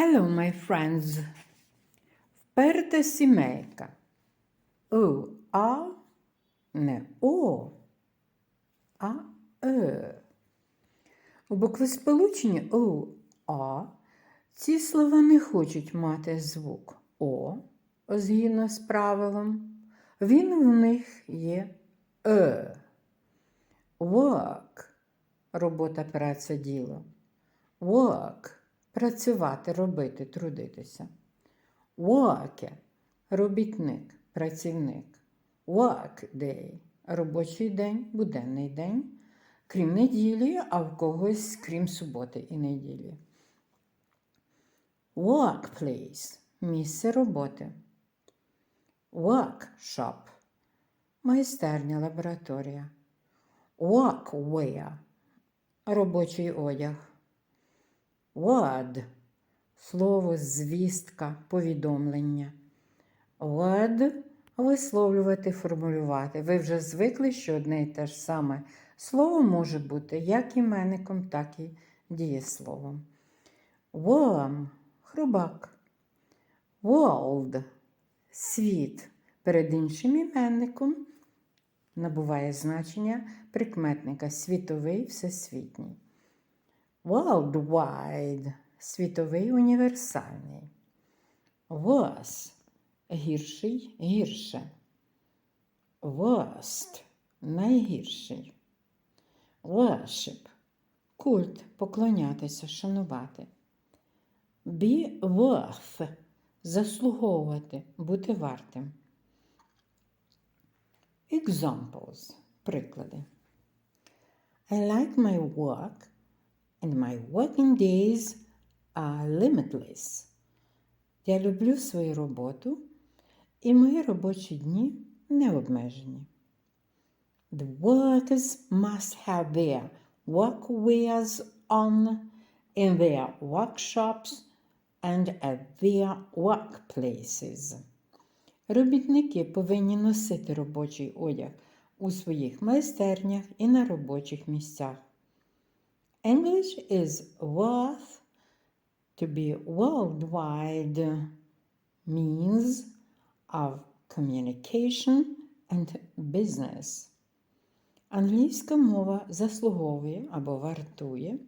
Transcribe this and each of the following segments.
Hello, my friends. Вперта сімейка. У, а, не О, а Е. У буквосполученні У, А ці слова не хочуть мати звук О, згідно з правилом. Він в них є Е. Work – робота, праця, діло. Work – працювати, робити, трудитися. Worker – робітник, працівник. Work day – робочий день, буденний день, крім неділі, а в когось крім суботи і неділі. Workplace – місце роботи. Workshop – майстерня, лабораторія. Workwear – робочий одяг. Word – слово, звістка, повідомлення. Word – висловлювати, формулювати. Ви вже звикли, що одне і те ж саме слово може бути як іменником, так і дієсловом. Worm – хробак. World – світ. Перед іншим іменником набуває значення прикметника світовий, всесвітній. Worldwide – світовий універсальний. Worse – гірший, гірше. Worst – найгірший. Worship – культ, поклонятися, шанувати. Be worth – заслуговувати, бути вартим. Examples – приклади. I like my work and my working days are limitless. Я люблю свою роботу, і мої робочі дні не обмежені. The workers must have their workwears on in their workshops and at their workplaces. Робітники повинні носити робочий одяг у своїх майстернях і на робочих місцях. English is worth to be worldwide means of communication and business. Англійська мова заслуговує або вартує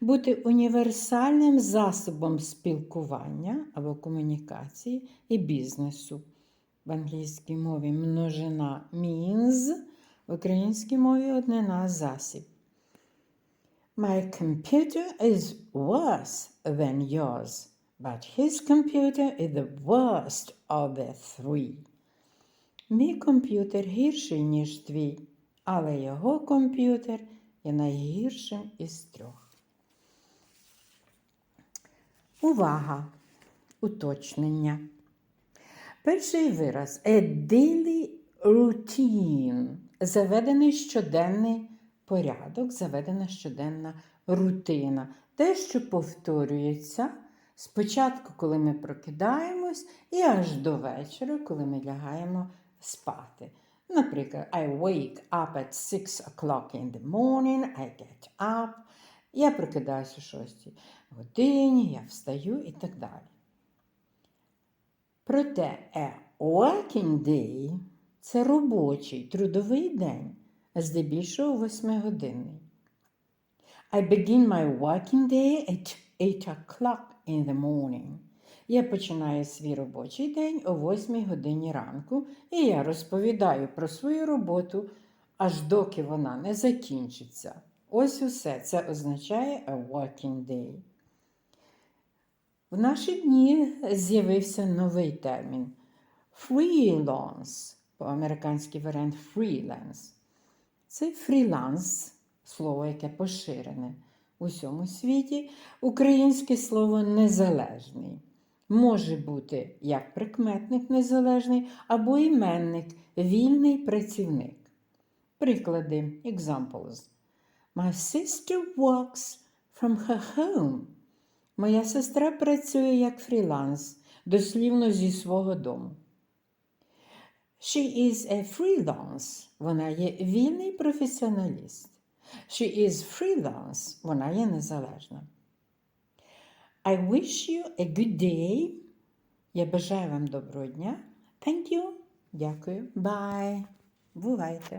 бути універсальним засобом спілкування або комунікації і бізнесу. В англійській мові множина means, в українській мові однина засіб. My computer is worse than yours, but his computer is the worst of the three. Мій комп'ютер гірший, ніж твій, але його комп'ютер є найгіршим із трьох. Увага! Уточнення. Перший вираз a daily routine. Заведений щоденний порядок, заведена щоденна рутина. Те, що повторюється спочатку, коли ми прокидаємось, і аж до вечора, коли ми лягаємо спати. Наприклад, I wake up at 6 o'clock in the morning, I get up. Я прокидаюся о 6 годині, я встаю і так далі. Проте a working day – це робочий трудовий день, здебільшого восьмигодинний. I begin my working day at 8 o'clock in the morning. Я починаю свій робочий день о 8 годині ранку, і я розповідаю про свою роботу, аж доки вона не закінчиться. Ось усе це означає a working day. В наші дні з'явився новий термін freelance, по-американськи варіант freelance. Це фріланс, слово, яке поширене у всьому світі. Українське слово незалежний. Може бути як прикметник незалежний або іменник вільний працівник. Приклади examples. My sister works from her home. Моя сестра працює як фріланс, дослівно зі свого дому. She is a freelance. Вона є вільний професіоналіст. She is freelance. Вона є незалежна. I wish you a good day. Я бажаю вам доброго дня. Thank you. Дякую. Bye. Бувайте.